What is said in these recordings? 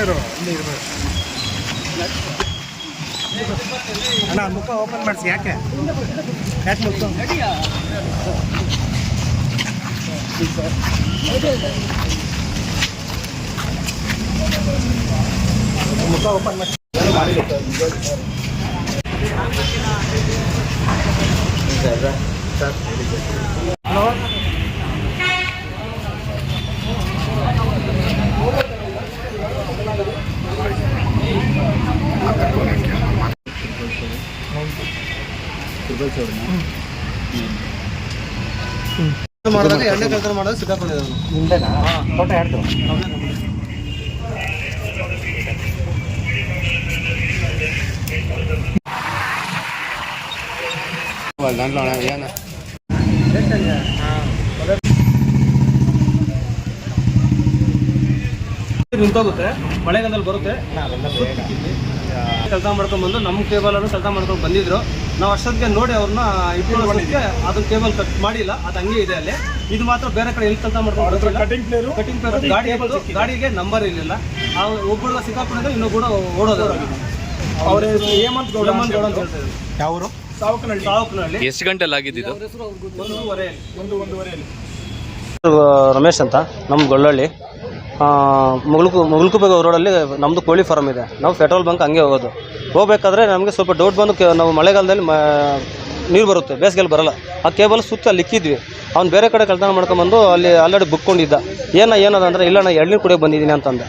ಇರು ಇಲ್ಲಿ ಇರ್ಬೇಕು ಅಣ್ಣ ಮುಖ ಓಪನ್ ಮಾಡಿಸಿ ಯಾಕೆ ಯಾಕೆ ಮುಖ ಮುಖ ಓಪನ್ ಮಾಡಿ hello ಮಾಡಿದಾಗ ಎಣ್ಣೆ ಕಳ್ತನ ಮಾಡೋದು ಸಿಕ್ಕಾಕೊಂಡಿದ್ದಾನೆ ನಿಂದೇನಾ ಫೋಟೋ ಯಾರ್ದು ನಿಂತೋಗುತ್ತೆ ಮಳೆಗಾಲದಲ್ಲಿ ಬರುತ್ತೆ. ಕೆಲಸ ಮಾಡ್ಕೊಂಡ್ ಬಂದು ನಮ್ಮ ಕೇಬಲ್ ಅನ್ನು ಕೆಲಸ ಮಾಡ್ಕೊಂಡು ಬಂದಿದ್ರು. ನಾವು ಅಷ್ಟೊತ್ತಿಗೆ ನೋಡಿ ಅವ್ರನ್ನ ಇಟ್ಕೊಳ್ಳೋದಕ್ಕೆ ಅದು ಕೇಬಲ್ ಕಟ್ ಮಾಡಿಲ್ಲ. ಅದು ಹಂಗೆ ಇದೆ ಅಲ್ಲಿ. ಇದು ಮಾತ್ರ ಬೇರೆ ಕಡೆ ಎಲ್ಲಿ ಕೆಲಸ ಮಾಡ್ಕೊಂಡು ಕಟಿಂಗ್ ಪ್ಲೇರು ಕಟಿಂಗ್ ಪೇಪರ್ ಗಾಡಿ ಗಾಡಿಗೆ ನಂಬರ್ ಇರಲಿಲ್ಲ. ಒಬ್ಬರು ಒಬ್ಬಳು ಸಿಕ್ಕಾಕೊಂಡಿದ್ರೆ ಇನ್ನು ಕೂಡ ಓಡೋದು ಅವ್ರ ಹೇಮಂತ್ ಗೌಡ ಹೇಮಂತ್ ಗೌಡ ಅಂತ ಹೇಳ್ತಾರೆ. ಯಾವರು? ಸಾವಕನಹಳ್ಳಿ. ಎಷ್ಟು ಗಂಟೆಲಿ ಆಗಿದ್ದು ಒಂದೂವರೆ. ಒಂದು ಒಂದೂವರೆಯಲ್ಲಿ. ರಮೇಶ್ ಅಂತ. ನಮ್ಮ ಗೊಳ್ಳಳ್ಳಿ. ಮುಗುಳ್ಕು ಮುಗುಳ್ಕುಬೇಗ ರೋಡಲ್ಲಿ ನಮ್ಮದು ಕೋಳಿ ಫಾರ್ಮ್ ಇದೆ. ನಾವು ಪೆಟ್ರೋಲ್ ಬಂಕ್ ಹಂಗೆ ಹೋಗೋದು. ಹೋಗ್ಬೇಕಾದ್ರೆ ನಮಗೆ ಸ್ವಲ್ಪ ಡೌಟ್ ಬಂದು ನಾವು ಮಳೆಗಾಲದಲ್ಲಿ ಮ ನೀರು ಬರುತ್ತೆ ಬೇಸಿಗೆಯಲ್ಲಿ ಬರಲ್ಲ. ಆ ಕೇಬಲ್ ಸುತ್ತ ಅಲ್ಲಿ ಇಕ್ಕಿದ್ವಿ. ಅವ್ನು ಬೇರೆ ಕಡೆ ಕಳ್ತನ ಮಾಡ್ಕೊಂಬಂದು ಅಲ್ಲಿ ಆಲ್ರೆಡಿ ಬುಕ್ಕೊಂಡಿದ್ದ ಏನ ಏನದ ಅಂದರೆ, ಇಲ್ಲ ನಾನು ಎಳ್ನೀರು ಕುಡಿಯೋಕೆ ಬಂದಿದ್ದೀನಿ ಅಂತಂದೆ.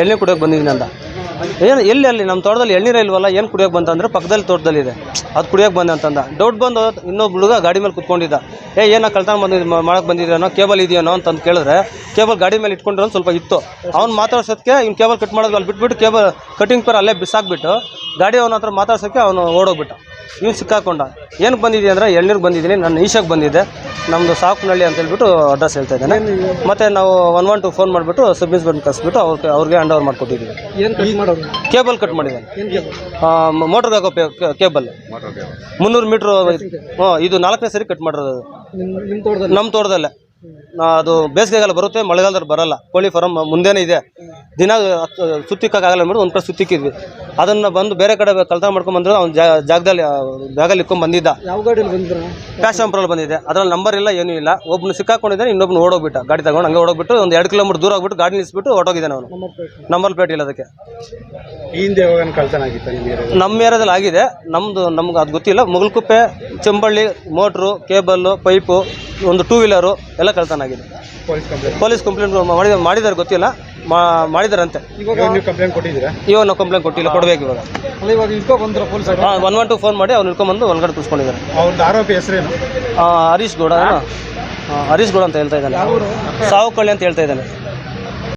ಎಳ್ನೀರು ಕುಡಿಯೋಕೆ ಬಂದಿದ್ದೀನಿ ಅಂದ. ಏನು, ಎಲ್ಲಿ, ಅಲ್ಲಿ? ನಮ್ಮ ತೋಟದಲ್ಲಿ ಎಳ್ನೀರು ಇಲ್ವಲ್ಲ? ಏನು ಕುಡಿಯೋಕೆ ಬಂತಂದ್ರೆ ಪಕ್ಕದಲ್ಲಿ ತೋಟದಲ್ಲಿದೆ ಅದು ಕುಡಿಯೋಕೆ ಬಂದೆ ಅಂತಂದ. ಡೌಟ್ ಬಂದು ಇನ್ನೊಬ್ಬ ಹುಡುಗ ಗಾಡಿ ಮೇಲೆ ಕುತ್ಕೊಂಡಿದ್ದ. ಏ, ಏನೋ ಕಳ್ತಾನ ಬಂದಿದ್ದು ಮಾಡಕ್ಕೆ ಬಂದಿದ್ದೀನೋ ಕೇಬಲ್ ಇದೆಯೇನೋ ಅಂತಂದು ಕೇಳಿದ್ರೆ, ಕೇಬಲ್ ಗಾಡಿ ಮೇಲೆ ಇಟ್ಕೊಂಡಿರೋ ಸ್ವಲ್ಪ ಇತ್ತು. ಅವ್ನು ಮಾತಾಡ್ಸೋದಕ್ಕೆ ಇವ್ನು ಕೇಬಲ್ ಕಟ್ ಮಾಡೋದು ಅಲ್ಲಿ ಬಿಟ್ಬಿಟ್ಟು ಕೇಬಲ್ ಕಟಿಂಗ್ ಪೇರ್ ಅಲ್ಲೇ ಬಿಸಾಕ್ಬಿಟ್ಟು, ಗಾಡಿ ಅವನ ಹತ್ರ ಮಾತಾಡ್ಸೋಕ್ಕೆ ಅವನು ಓಡೋಗ್ಬಿಟ್ಟ. ಇವ್ನು ಸಿಕ್ಕಾಕೊಂಡ. ಏನಕ್ಕೆ ಬಂದಿದೆ ಅಂದರೆ ಎಳ್ನೀರಿಗೆ ಬಂದಿದ್ದೀನಿ ನಾನು ಈಶಾಗೆ ಬಂದಿದ್ದೆ. ನಮ್ಮದು ಸಾಕುನಳ್ಳಿ ಅಂತ ಹೇಳ್ಬಿಟ್ಟು ಅಡ್ರೆಸ್ ಹೇಳ್ತಾ ಇದ್ದಾನೆ. ಮತ್ತು ನಾವು ಒನ್ ಒನ್ ಟು ಫೋನ್ ಮಾಡಿಬಿಟ್ಟು ಸಬ್ ಇನ್ಸ್ಪೆಕ್ಟರ್ ಕಳಿಸ್ಬಿಟ್ಟು ಅವ್ರಿಗೆ ಅವ್ರಿಗೆ ಹ್ಯಾಂಡ್ ಓವರ್ ಮಾಡಿಕೊಟ್ಟಿದ್ದೀವಿ. ಏನು ಕಟ್ ಮಾಡೋದು? ಕೇಬಲ್ ಕಟ್ ಮಾಡಿದ್ದಾನೆ. ಮೋಟ್ರ್ಗೆ ಹಾಕೋ ಕೇಬಲ್. ಮುನ್ನೂರು ಮೀಟ್ರ್ ಹ್ಞೂ ಇದು ನಾಲ್ಕನೇ ಸರಿ ಕಟ್ ಮಾಡಿರೋದು ನಿಮ್ಮ ತೋಟದಲ್ಲೇ. ಅದು ಬೇಸಿಗೆಗಾಲ ಬರುತ್ತೆ ಮಳೆಗಾಲದಲ್ಲಿ ಬರಲ್ಲ. ಕೋಳಿ ಫಾರಮ್ ಮುಂದೆನೇ ಇದೆ. ದಿನ ಸುತ್ತಿಕ್ಕಾಗಲ್ಲ ಅಂದ್ಬಿಟ್ಟು ಒಂದು ಕಡೆ ಸುತ್ತಿಕ್ಕಿದ್ವಿ. ಅದನ್ನು ಬಂದು ಬೇರೆ ಕಡೆ ಕಳ್ತನ ಮಾಡ್ಕೊಂಡು ಬಂದ್ರೆ. ಅವ್ನು ಜಾಗದಲ್ಲಿ ಜಾಗದಲ್ಲಿ ಇಕ್ಕೊಂಡು ಬಂದಿದ್ದ. ಯಾವ ಗಾಡಿಯಲ್ಲಿ ಬಂದ್ರ? ಕ್ಯಾಶ್ ಅಂಪ್ರಲ್ಲಿ ಬಂದಿದೆ ಅದ್ರಲ್ಲಿ ನಂಬರ್ ಇಲ್ಲ ಏನೂ ಇಲ್ಲ. ಒಬ್ಬನು ಸಿಕ್ಕಾಕೊಂಡಿದ್ದಾನೆ ಇನ್ನೊಬ್ಬನು ಓಡೋಗ್ಬಿಟ್ಟ. ಗಾಡಿ ತಗೊಂಡು ಹಂಗೆ ಓಡೋಗ್ಬಿಟ್ಟು ಒಂದು ಎರಡು ಕಿಲೋಮೀಟರ್ ದೂರ ಹೋಗ್ಬಿಟ್ಟು ಗಾಡಿ ನಿಲ್ಲಿಸ್ಬಿಟ್ಟು ಹೊರಟೋಗಿದ್ದಾನೆ ಅವನು. ನಂಬರ್ ಪ್ಲೇಟ್ ಇಲ್ಲ ಅದಕ್ಕೆ. ಈ ಹಿಂದೆ ನಮ್ಮ ಏರಿಯಾದಲ್ಲಿ? ಆಗಿದೆ. ನಮ್ಮದು ನಮ್ಗೆ ಅದು ಗೊತ್ತಿಲ್ಲ. Mugalkuppe Chamballi motor cable pipe ಒಂದು ಟೂ ವೀಲರು ಎಲ್ಲ ಕಳ್ತನ ಆಗಿದೆ. ಪೊಲೀಸ್ ಕಂಪ್ಲೇಂಟ್ ಪೊಲೀಸ್ ಕಂಪ್ಲೇಂಟ್ ಮಾಡಿದ ಮಾಡಿದ್ದಾರೆ ಗೊತ್ತಿಲ್ಲ. ಮಾ- ಮಾಡಿದಾರಂತೆ. ಇವಾಗ ನೀವು ಕಂಪ್ಲೇಂಟ್ ಕೊಟ್ಟಿದ್ದೀರಾ? ಇವಾಗ ನಾವು ಕಂಪ್ಲೇಂಟ್ ಕೊಟ್ಟಿಲ್ಲ ಕೊಡಬೇಕು ಇವಾಗ. ಅಲ್ಲ ಇವಾಗ ಇಟ್ಕೊ ಬಂದ್ರ ಪೊಲೀಸ್ ಹಾಂ ಒನ್ ಒನ್ ಟು ಫೋನ್ ಮಾಡಿ ಅವ್ನು ಇಟ್ಕೊಂಬಂದು ಒಳಗಡೆ ಕೂತ್ಕೊಂಡಿದ್ದಾರೆ. ಅವ್ರದ್ದು ಆರೋಪಿ ಹೆಸರೇನು? ಹರೀಶ್ ಗೌಡ ಏನೋ? ಹರೀಶ್ ಗೌಡ ಅಂತ ಹೇಳ್ತಾ ಇದ್ದಾನೆ. ಸಾವು ಕಳ್ಳಿ ಅಂತ ಹೇಳ್ತಾ ಇದ್ದಾನೆ.